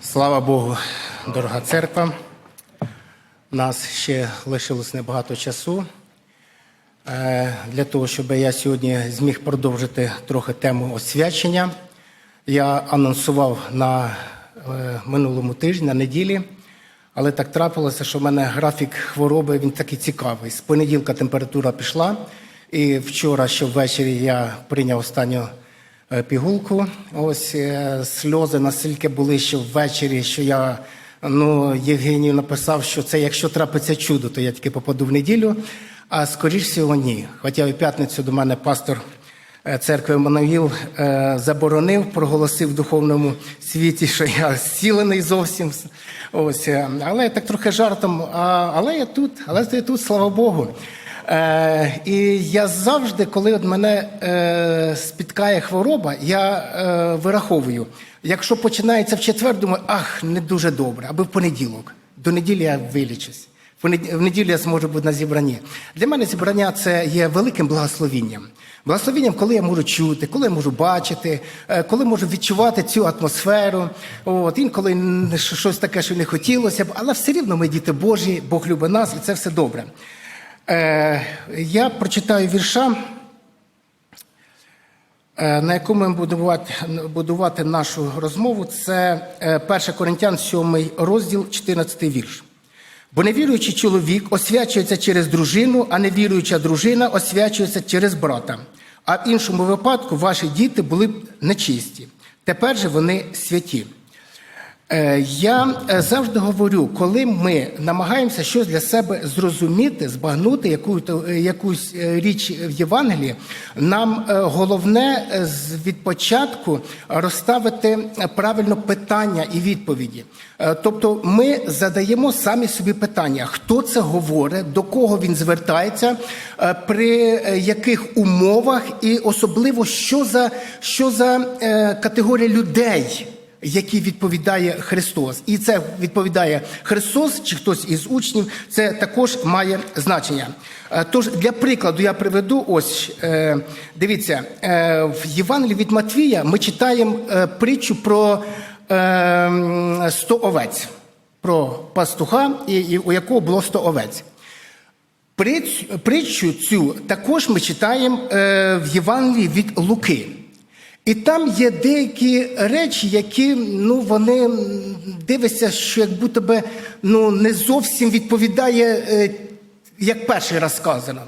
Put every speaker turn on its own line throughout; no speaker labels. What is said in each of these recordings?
Слава Богу, дорога церква. У нас ще лишилось небагато часу е, для того, щоб я сьогодні зміг продовжити трохи тему освячення. Я анонсував на е, минулому тижні, на неділі, але так трапилося, що в мене графік хвороби він такий цікавий. З понеділка температура пішла, і вчора ще ввечері я прийняв останню пігулку. Ось е, сльози настільки були ще ввечері, що я ну, Євгенію написав, що це якщо трапиться чудо, то я тільки попаду в неділю. А скоріш всього, ні. Хоча в п'ятницю до мене пастор е, церкви е, заборонив, проголосив в духовному світі, що я зцілений зовсім. Ось, е, але так трохи жартом. Але я тут, але я тут, слава Богу. Е, і я завжди, коли от мене е, спіткає хвороба, я е, вираховую. Якщо починається в четвер, думаю, ах, не дуже добре, аби в понеділок. До неділі я вилічусь. В неділю я зможу бути на зібранні. Для мене зібрання це є великим благословінням. Благословінням, коли я можу чути, коли я можу бачити, е, коли можу відчувати цю атмосферу. От, інколи щось таке, що не хотілося б, але все рівно ми діти Божі, Бог любить нас, і це все добре. Е, я прочитаю вірша, е, на якому ми будемо будувати, нашу розмову. Це е, 1 Коринтян, 7 розділ, 14 вірш. Бо невіруючий чоловік освячується через дружину, а невіруюча дружина освячується через брата. А в іншому випадку ваші діти були б нечисті. Тепер же вони святі. Е, Я е, завжди говорю, коли ми намагаємося щось для себе зрозуміти, збагнути яку, якусь е, річ в Євангелії, нам головне від початку розставити правильно питання і відповіді. Тобто ми задаємо самі собі питання, хто це говорить, до кого він звертається, при яких умовах, і особливо що за, що за категорія людей які відповідає Христос. І це відповідає Христос чи хтось із учнів, це також має значення. Е, Тож для прикладу я приведу ось е, дивіться, е, в Євангелії від Матвія ми читаємо притчу про е, 100 овець, про пастуха, у якого було 100 овець. Притчу цю також ми читаємо в Євангелії від Луки. І там є деякі речі, які ну, вони дивишся, що як будто би ну, не зовсім відповідає, е, як перший раз сказано.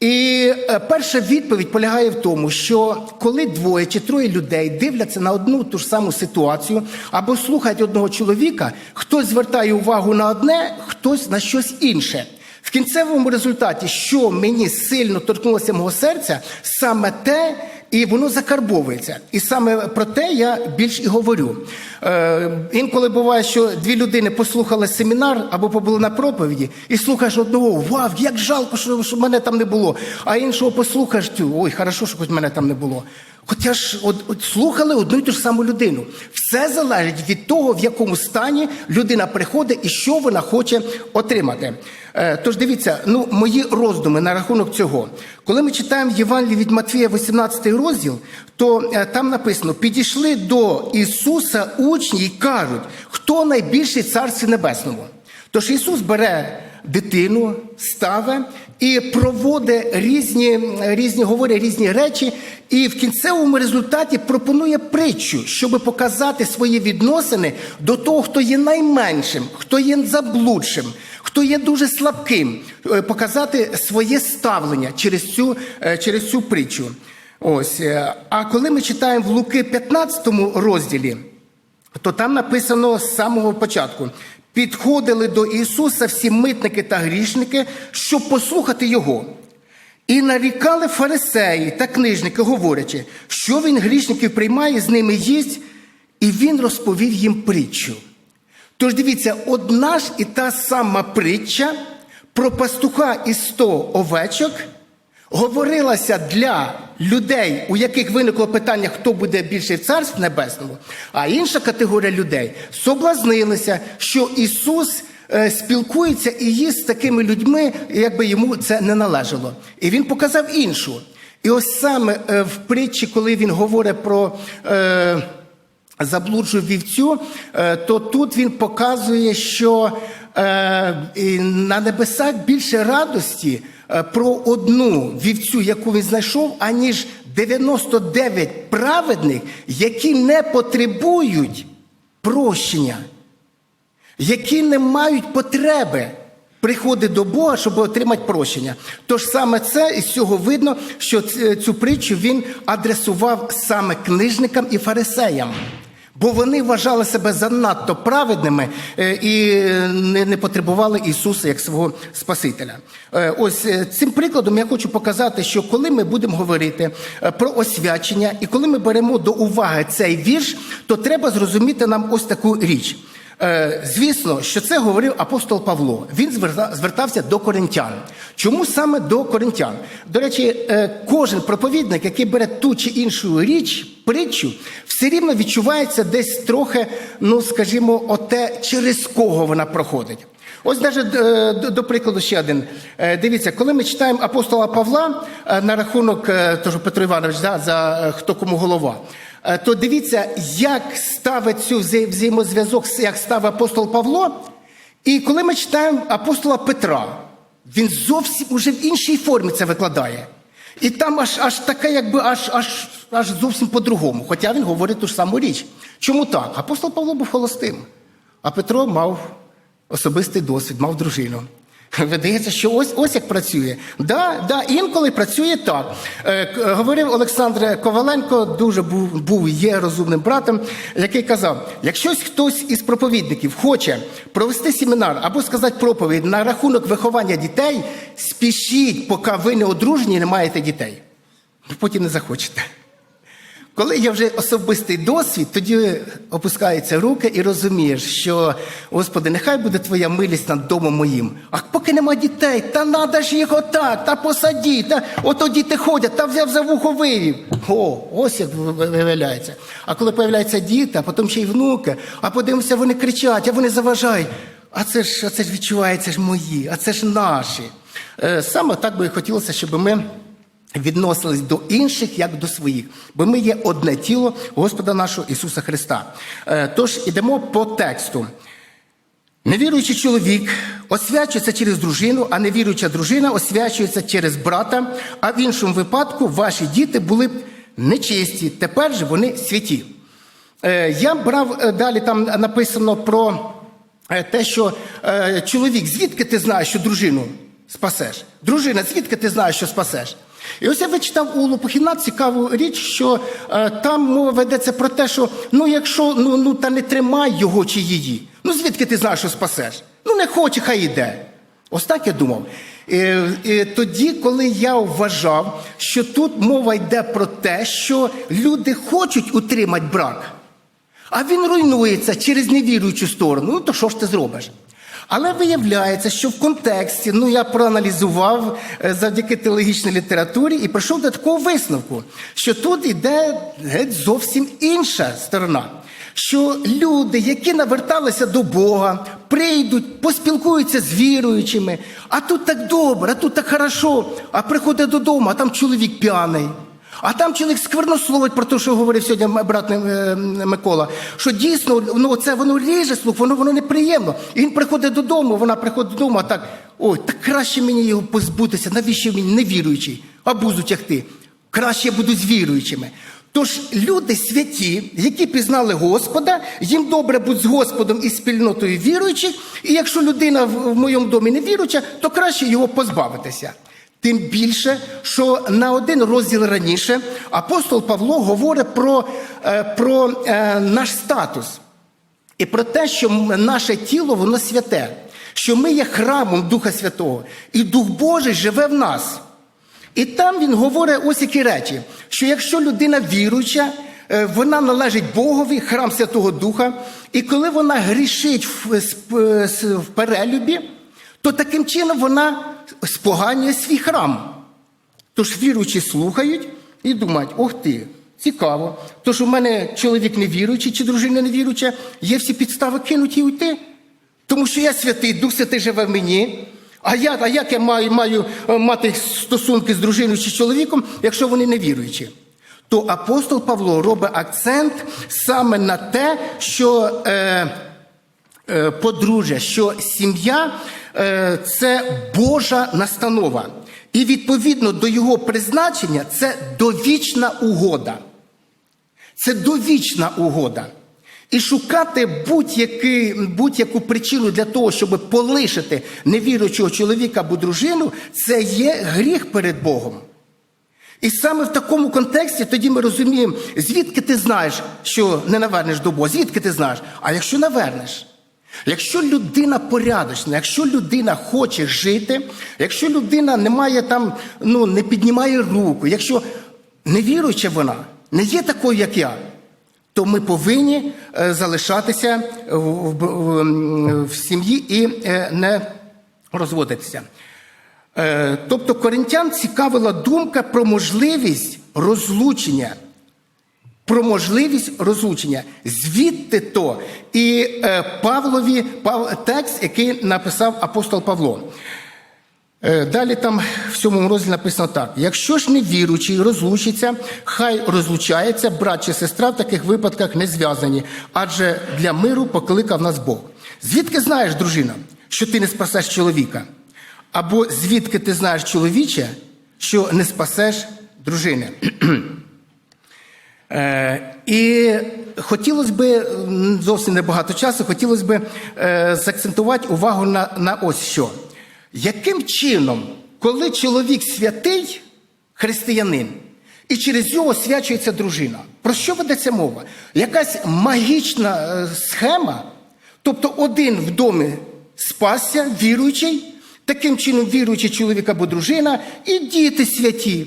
І е, перша відповідь полягає в тому, що коли двоє чи троє людей дивляться на одну ту ж саму ситуацію або слухають одного чоловіка, хтось звертає увагу на одне, хтось на щось інше. В кінцевому результаті, що мені сильно торкнулося мого серця, саме те, і воно закарбовується. І саме про те я більш і говорю. Е, інколи буває, що дві людини послухали семінар або побули на проповіді, і слухаєш одного, вау, як жалко, що, що мене там не було. А іншого послухаєш, ой, хорошо, що хоч мене там не було. Хоча ж от, от слухали одну і ту ж саму людину. Все залежить від того, в якому стані людина приходить і що вона хоче отримати. Е, Тож дивіться, ну мої роздуми на рахунок цього. Коли ми читаємо Євангеліє від Матвія, 18 розділ, то е, там написано: підійшли до Ісуса учні і кажуть, хто найбільший в Царстві Небесному. Тож Ісус бере дитину, ставить і проводить різні, різні, говорить різні речі, і в кінцевому результаті пропонує притчу, щоб показати свої відносини до того, хто є найменшим, хто є заблудшим, хто є дуже слабким, е, показати своє ставлення через цю, е, через цю притчу. Ось. е, А коли ми читаємо в Луки 15 розділі, то там написано з самого початку: підходили до Ісуса всі митники та грішники, щоб послухати Його. І нарікали фарисеї та книжники, говорячи, що він грішників приймає, з ними їсть, і він розповів їм притчу. Тож дивіться, одна ж і та сама притча про пастуха і сто овечок говорилася для людей, у яких виникло питання, хто буде більше в царстві небесному, а інша категорія людей соблазнилися, що Ісус е, спілкується і їсть з такими людьми, якби йому це не належало. І він показав іншу. І ось саме е, в притчі, коли він говорить про. Е, заблуджу вівцю, е, то тут він показує, що е, на небесах більше радості е, про одну вівцю, яку він знайшов, аніж 99 праведних, які не потребують прощення, які не мають потреби приходити до Бога, щоб отримати прощення. Тож саме це із цього видно, що цю притчу він адресував саме книжникам і фарисеям. Бо вони вважали себе занадто праведними е, і не, не потребували Ісуса як свого Спасителя. Е, Ось е, цим прикладом я хочу показати, що коли ми будемо говорити е, про освячення, і коли ми беремо до уваги цей вірш, то треба зрозуміти нам ось таку річ. Е, Звісно, що це говорив апостол Павло. Він зверта- звертався до коринтян. Чому саме до коринтян? До речі, е, кожен проповідник, який бере ту чи іншу річ, притчу, все рівно відчувається десь трохи, ну скажімо, оте, через кого вона проходить. Ось навіть е, до, прикладу ще один. Е, Дивіться, коли ми читаємо апостола Павла е, на рахунок, тож Петро Іванович, да, за хто кому голова. То дивіться, як ставить цю взаємозв'язок, як ставить апостол Павло. І коли ми читаємо апостола Петра, він зовсім уже в іншій формі це викладає. І там аж аж таке, якби аж аж аж зовсім по-другому. Хоча він говорить ту ж саму річ. Чому так? Апостол Павло був холостим, а Петро мав особистий досвід, мав дружину. Видається, що ось ось як працює. Да, да, інколи працює так. Е, говорив Олександр Коваленко, дуже був, був є розумним братом, який казав: якщо хтось із проповідників хоче провести семінар або сказати проповідь на рахунок виховання дітей, спішіть, поки ви не одружені і не маєте дітей. Потім не захочете. Коли є вже особистий досвід, тоді опускаються руки і розумієш, що Господи, нехай буде твоя милість над домом моїм. А поки нема дітей, та надо ж їх отак, та посаді, та ото діти ходять, та взяв за вухо вивів. О, ось як ви- ви- виявляється. А коли появляються діти, а потім ще й внуки, а подивимося, вони кричать, а вони заважають. А це ж, а це ж відчувається ж мої, а це ж наші. Е, Саме так би хотілося, щоб ми відносились до інших як до своїх, бо ми є одне тіло Господа нашого Ісуса Христа. Е, Тож ідемо по тексту. Невіруючий чоловік освячується через дружину, а невіруюча дружина освячується через брата, а в іншому випадку ваші діти були б нечисті, тепер же вони святі. Е, Я брав е, далі там написано про те, що чоловік, звідки ти знаєш, що дружину спасеш? Дружина, звідки ти знаєш, що спасеш? І ось я вичитав у Лопухіна цікаву річ, що е, там мова ведеться про те, що ну якщо ну, ну та не тримай його чи її, ну звідки ти знаєш, що спасеш? Ну не хоче, хай іде. Ось так я думав. І, і тоді, коли я вважав, що тут мова йде про те, що люди хочуть утримати брак, а він руйнується через невіруючу сторону, ну то що ж ти зробиш? Але виявляється, що в контексті, ну я проаналізував е, завдяки теологічній літературі і прийшов до такого висновку, що тут іде геть зовсім інша сторона. Що люди, які наверталися до Бога, прийдуть, поспілкуються з віруючими, а тут так добре, а тут так хорошо, а приходить додому, а там чоловік п'яний. А там чоловік сквернословить про те, що говорив сьогодні брат е, Микола, що дійсно ну, це воно ріже слух, воно воно неприємно. І він приходить додому, вона приходить додому, а так, ой, так краще мені його позбутися, навіщо мені невіруючий, а бузу тягти. Краще я буду з віруючими. Тож люди святі, які пізнали Господа, їм добре бути з Господом і спільнотою віруючих, і якщо людина в моєму домі не віруюча, то краще його позбавитися. Тим більше, що на один розділ раніше апостол Павло говорить про, е, про е, наш статус і про те, що наше тіло воно святе, що ми є храмом Духа Святого, і Дух Божий живе в нас. І там він говорить ось які речі: що якщо людина віруюча, е, вона належить Богові, храм Святого Духа, і коли вона грішить в, в перелюбі, то таким чином вона споганює свій храм. Тож віруючі слухають і думають, ох ти, цікаво. Тож у мене чоловік невіруючий чи дружина невіруюча, є всі підстави кинуть і уйти. Тому що я святий, Дух Святий живе в мені. А я, а як я маю, маю е, мати стосунки з дружиною чи чоловіком, якщо вони не віруючі? то апостол Павло робить акцент саме на те, що е, е, подружжя, що сім'я це Божа настанова. І відповідно до його призначення це довічна угода. Це довічна угода. І шукати будь-яку причину для того, щоб полишити невіруючого чоловіка або дружину, це є гріх перед Богом. І саме в такому контексті тоді ми розуміємо, звідки ти знаєш, що не навернеш до Бога, звідки ти знаєш? А якщо навернеш? Якщо людина порядочна, якщо людина хоче жити, якщо людина не має там, ну не піднімає руку, якщо невіруюча вона не є такою, як я, то ми повинні е, залишатися в, в, в, в сім'ї і е, не розводитися. Е, Тобто коринтян цікавила думка про можливість розлучення. Про можливість розлучення. Звідти то і е, Павлові Пав, текст, який написав апостол Павло. Е, Далі там в цьому розділі написано так: якщо ж невіруючий розлучиться, хай розлучається, брат чи сестра в таких випадках не зв'язані, адже для миру покликав нас Бог. Звідки знаєш, дружина, що ти не спасеш чоловіка? Або звідки ти знаєш чоловіче, що не спасеш дружини? Е, І хотілося б зовсім небагато часу, хотілося б е, заакцентувати увагу на, на ось що. Яким чином, коли чоловік святий, християнин, і через нього освячується дружина? Про що ведеться мова? Якась магічна е, схема, тобто один в домі спасся, віруючий, таким чином віруючий чоловік або дружина, і діти святі.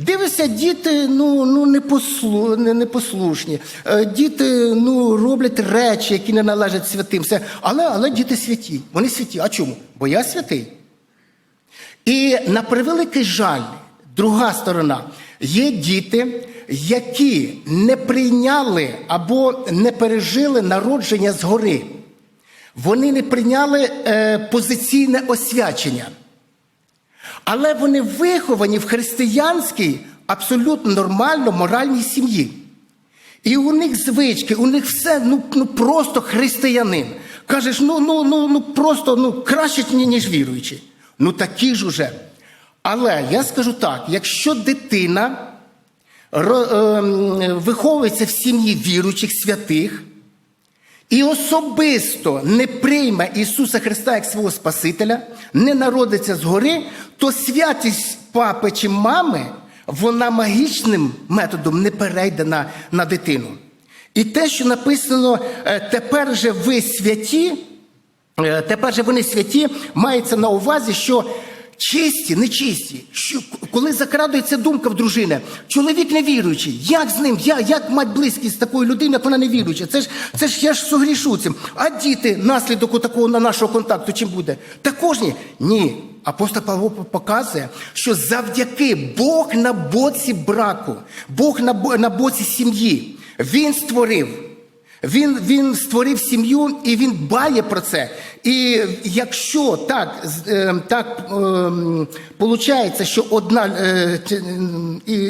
Дивишся, діти ну, ну, непослу, не- непослушні. Е, Діти ну, роблять речі, які не належать святим. Все. Але, але діти святі. Вони святі. А чому? Бо я святий. І на превеликий жаль, друга сторона, є діти, які не прийняли або не пережили народження згори. Вони не прийняли е, позиційне освячення. Але вони виховані в християнській, абсолютно нормально моральній сім'ї. І у них звички, у них все ну, ну просто християнин. Кажеш, ну, ну, ну, ну просто ну, краще, ніж віруючий. Ну такі ж уже. Але я скажу так: якщо дитина ем, виховується в сім'ї віруючих святих, і особисто не прийме Ісуса Христа як свого Спасителя, не народиться згори, то святість папи чи мами, вона магічним методом не перейде на, на дитину. І те, що написано, е, тепер же ви святі, е, тепер же вони святі, мається на увазі, що чисті, нечисті, що коли закрадується думка в дружини, чоловік невіруючий, як з ним, я, як мати близькість з такою людиною, як вона невіруюча? Це ж, це ж я ж согрішу цим. А діти, наслідок такого на нашого контакту, чим буде? Також ні. Ні. Апостол Павло показує, що завдяки Бог на боці браку, Бог на, на боці сім'ї, Він створив. Він, він створив сім'ю і він дбає про це. І якщо так, е, так виходить, що одна е,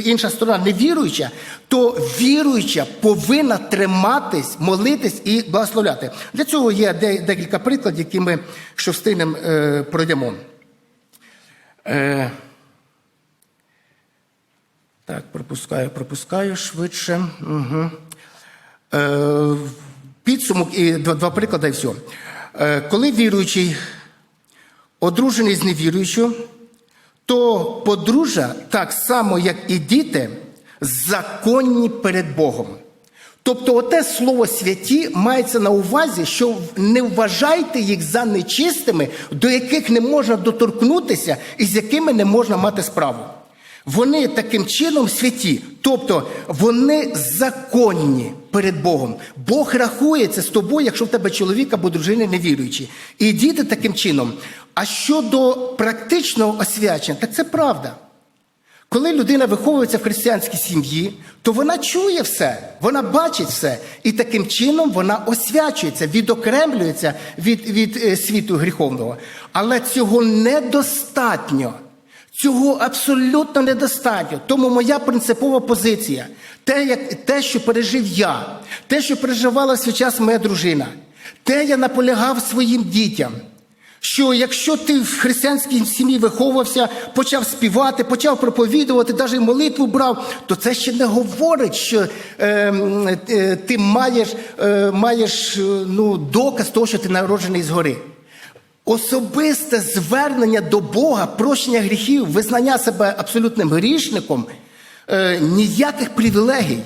інша сторона не віруюча, то віруюча повинна триматись, молитись і благословляти. Для цього є декілька прикладів, які ми, що встигнемо, е, пройдемо. Е, так, пропускаю, пропускаю швидше. Угу. Е, підсумок і два, два приклади, і все. Е, коли віруючий одружений з невіруючою, то подружжя, так само, як і діти, законні перед Богом. Тобто, оте слово святі мається на увазі, що не вважайте їх за нечистими, до яких не можна доторкнутися і з якими не можна мати справу. Вони таким чином святі, тобто вони законні перед Богом. Бог рахується з тобою, якщо в тебе чоловік або дружина невіруючі. І діти таким чином. А щодо практичного освячення, так це правда. Коли людина виховується в християнській сім'ї, то вона чує все, вона бачить все, і таким чином вона освячується, відокремлюється від, від е, світу гріховного. Але цього недостатньо. Цього абсолютно недостатньо. Тому моя принципова позиція, те, як, те, що пережив я, те, що переживала свій час моя дружина, те я наполягав своїм дітям. Що якщо ти в християнській сім'ї виховувався, почав співати, почав проповідувати, навіть молитву брав, то це ще не говорить, що е, е, ти маєш, е, маєш е, ну, доказ того, що ти народжений згори. Особисте звернення до Бога, прощення гріхів, визнання себе абсолютним грішником, е, ніяких привілегій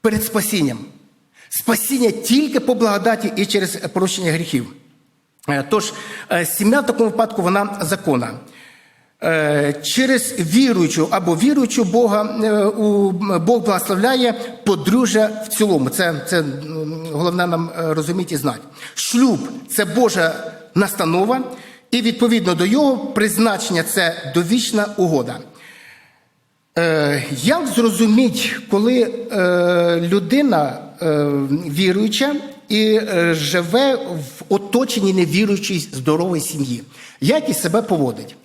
перед спасінням. Спасіння тільки по благодаті і через прощення гріхів. Е, Тож, е, сім'я в такому випадку вона законна. Е, Через віруючу або віруючу Бога е, Бог благословляє подружжя в цілому. Це, це головне нам е, розуміти і знати. Шлюб це Божа настанова, і відповідно до його призначення це довічна угода. Як зрозуміти, коли людина віруюча і живе в оточенні невіруючої здорової сім'ї? Як і себе поводить?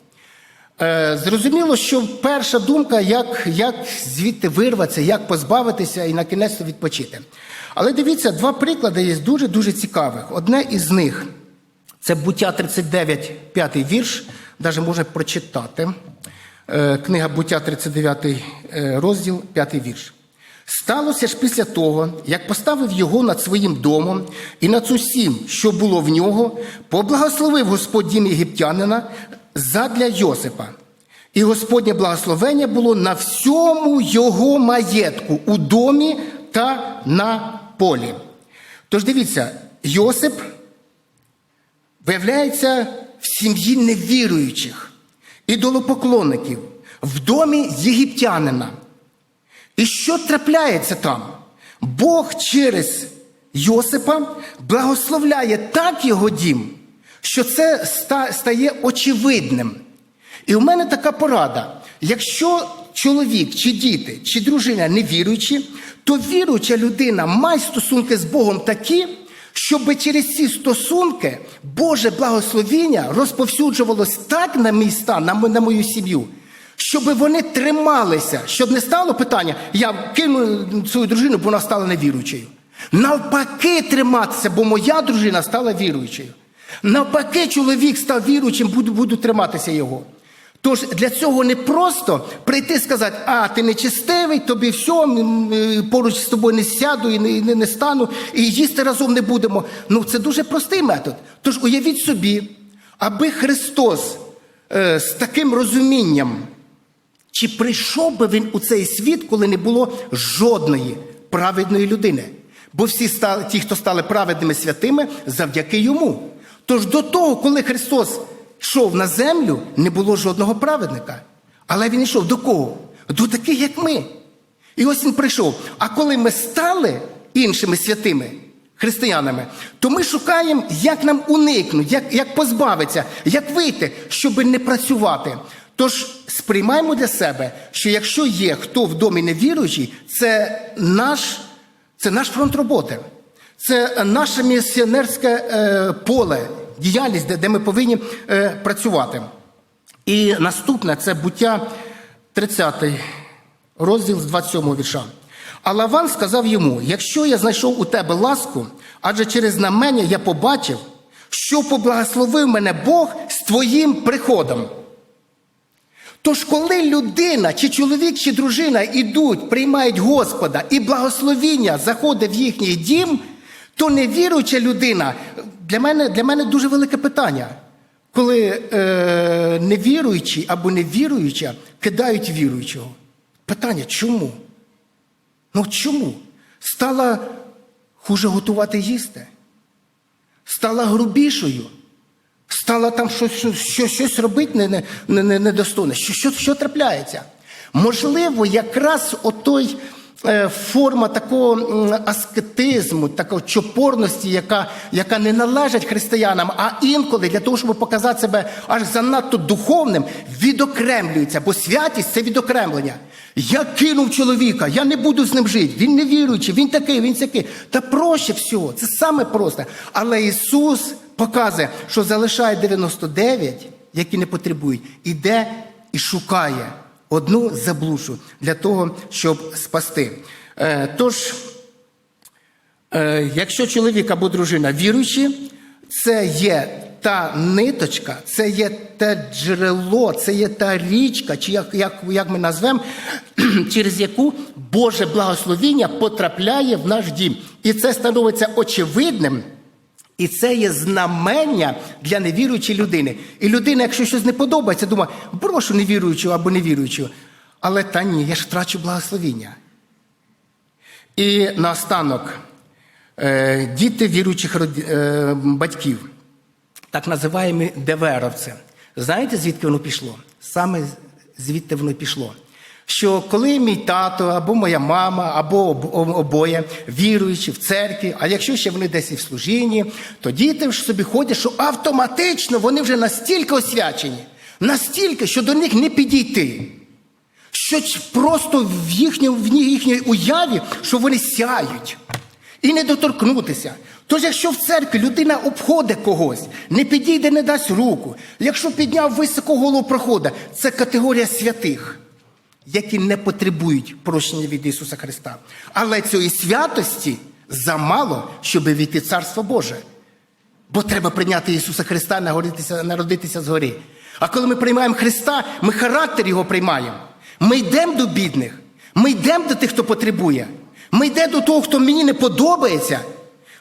Е, Зрозуміло, що перша думка, як, як звідти вирватися, як позбавитися і на кінець відпочити. Але дивіться, два приклади є дуже-дуже цікавих. Одне із них це буття 39, п'ятий вірш, навіть можна прочитати. Е, Книга буття 39 е, розділ, п'ятий вірш. Сталося ж після того, як поставив його над своїм домом і над усім, що було в нього, поблагословив Господь дім єгиптянина задля Йосипа. І Господнє благословення було на всьому його маєтку у домі та на полі. Тож дивіться, Йосип виявляється в сім'ї невіруючих, ідолопоклонників, в домі єгиптянина. І що трапляється там? Бог через Йосипа благословляє так його дім, що це стає очевидним. І у мене така порада: якщо чоловік, чи діти, чи дружина не віруючі, то віруюча людина має стосунки з Богом такі, щоб через ці стосунки Боже благословіння розповсюджувалось так на мій стан, на мою сім'ю, щоб вони трималися, щоб не стало питання, я кину свою дружину, бо вона стала невіруючою. Навпаки, триматися, бо моя дружина стала віруючою. Навпаки, чоловік став віруючим, буду, буду триматися його. Тож для цього не просто прийти і сказати, а ти нечистивий, тобі все, поруч з тобою не сяду і не, не, не стану, і їсти разом не будемо. Ну це дуже простий метод. Тож уявіть собі, аби Христос е, з таким розумінням, чи прийшов би він у цей світ, коли не було жодної праведної людини? Бо всі стали, ті, хто стали праведними святими, завдяки йому. Тож до того, коли Христос йшов на землю, не було жодного праведника. Але він йшов до кого? До таких, як ми. І ось він прийшов. А коли ми стали іншими святими християнами, то ми шукаємо, як нам уникнути, як, як позбавитися, як вийти, щоб не працювати. Тож сприймаємо для себе, що якщо є хто в домі невіруючий, це наш, це наш фронт роботи, це наше місіонерське е, поле, діяльність, де, ми повинні е, працювати. І наступне це буття 30 розділ з 27 вірша. А Лаван сказав йому: якщо я знайшов у тебе ласку, адже через знамення я побачив, що поблагословив мене Бог з твоїм приходом. Тож, коли людина, чи чоловік, чи дружина ідуть, приймають Господа і благословіння заходить в їхній дім, то невіруюча людина для мене, для мене дуже велике питання. Коли е, невіруючі або невіруюча кидають віруючого. Питання чому? Ну чому? Стала хуже готувати їсти, стала грубішою, стала там щось, щось, щось, робити не, не, не, не. Що, що, що трапляється? Можливо, якраз отой форма такого аскетизму, такої чопорності, яка, яка не належить християнам, а інколи для того, щоб показати себе аж занадто духовним, відокремлюється, бо святість це відокремлення. Я кинув чоловіка, я не буду з ним жити. Він не віруючий, він такий, він такий. Та проще всього, це саме просто. Але Ісус показує, що залишає 99 які не потребують, іде і шукає одну заблушу для того, щоб спасти. Е, Тож, Е, якщо чоловік або дружина віруючі, це є та ниточка, це є те джерело, це є та річка, чи як, як, як ми назвемо, через яку Боже благословіння потрапляє в наш дім. І це становиться очевидним. І це є знамення для невіруючої людини. І людина, якщо щось не подобається, думає, брошу невіруючого або невіруючого. Але та ні, я ж втрачу благословіння. І наостанок, е, діти віруючих е, батьків, так називаємо ДВРовці. Знаєте, звідки воно пішло? Саме звідти воно пішло. Що коли мій тато або моя мама, або об- об- обоє віруючі в церкві, а якщо ще вони десь і в служінні, то діти ж собі ходять, що автоматично вони вже настільки освячені, настільки, що до них не підійти. Що просто в їхній, в їхній уяві, що вони сяють і не доторкнутися. Тож, якщо в церкві людина обходить когось, не підійде, не дасть руку, якщо підняв високо голову прохода, це категорія святих, які не потребують прощення від Ісуса Христа. Але цієї святості замало, щоб війти Царство Боже. Бо треба прийняти Ісуса Христа, народитися, народитися згори. А коли ми приймаємо Христа, ми характер Його приймаємо. Ми йдемо до бідних, ми йдемо до тих, хто потребує. Ми йдемо до того, хто мені не подобається.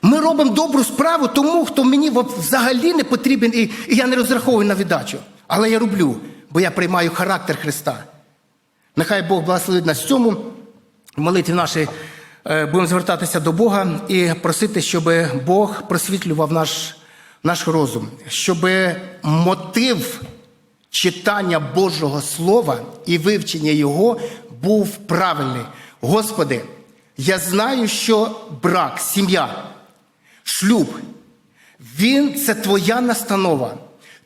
Ми робимо добру справу тому, хто мені взагалі не потрібен, і я не розраховую на віддачу. Але я роблю, бо я приймаю характер Христа. Нехай Бог благословить нас в цьому. В молитві нашій е, будемо звертатися до Бога і просити, щоб Бог просвітлював наш, наш розум, щоб мотив читання Божого Слова і вивчення Його був правильний. Господи, я знаю, що брак, сім'я, шлюб, він це твоя настанова.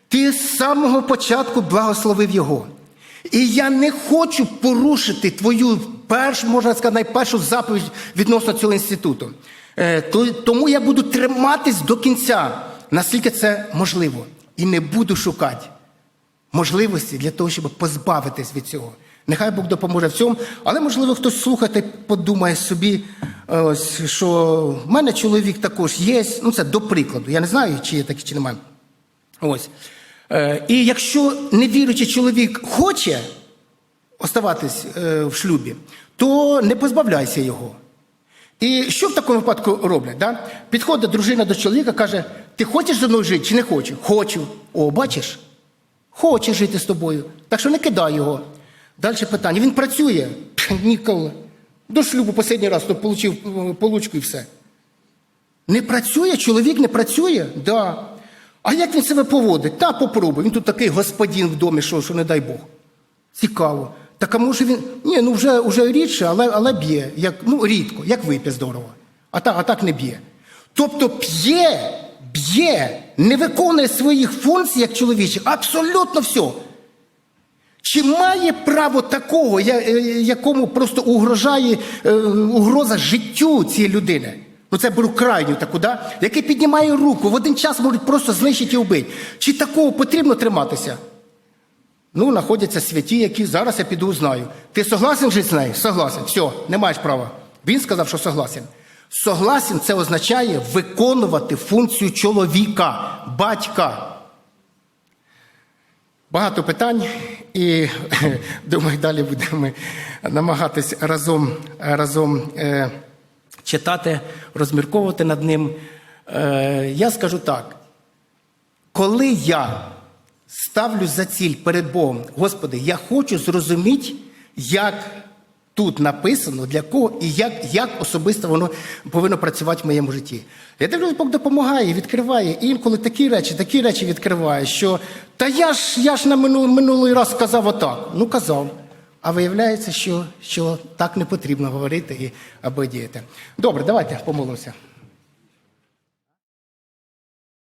Ти з самого початку благословив його. І я не хочу порушити твою першу, можна сказати, найпершу заповідь відносно цього інституту. Е, Тому я буду триматись до кінця, наскільки це можливо, і не буду шукати можливості для того, щоб позбавитись від цього. Нехай Бог допоможе в цьому, але можливо хтось слухати, подумає собі, е, ось, що в мене чоловік також є. Ну, це до прикладу. Я не знаю, чи є такі, чи немає. Ось. Е, І якщо невіруючий чоловік хоче оставатись е, в шлюбі, то не позбавляйся його. І що в такому випадку роблять? Да? Підходить дружина до чоловіка, каже: ти хочеш зі мною жити чи не хочеш? Хочу. О, бачиш? Хоче жити з тобою. Так що не кидай його. Далі питання. Він працює? Ніколи. До шлюбу останній раз то отримав получку і все. Не працює, чоловік не працює? Да. А як він себе поводить? Та попробуй. Він тут такий господин в домі, що, що не дай Бог. Цікаво. Так а може він. Ні, ну вже, вже рідше, але, але б'є. Як, ну, рідко, як вип'є здорово. А так, а так не б'є. Тобто п'є, б'є, не виконує своїх функцій як чоловічих. Абсолютно все. Чи має право такого, е, якому просто угрожає е, угроза життю цієї людини? Ну це беру крайню таку, да? який піднімає руку, в один час можуть просто знищити і вбити. Чи такого потрібно триматися? Ну, знаходяться святі, які зараз я піду знаю. Ти согласен жити з нею? Согласен. Все, не маєш права. Він сказав, що согласен. Согласен це означає виконувати функцію чоловіка, батька. Багато питань, і думаю, далі будемо намагатись разом, разом е, читати, розмірковувати над ним. Е, я скажу так: коли я ставлю за ціль перед Богом, Господи, я хочу зрозуміти, як тут написано, для кого і як, як особисто воно повинно працювати в моєму житті. Я дивлюсь, Бог допомагає, відкриває. І інколи такі речі, такі речі відкриває, що та я ж я ж на минулий, раз сказав отак. Ну казав. А виявляється, що, що так не потрібно говорити і або діяти. Добре, давайте помолимося.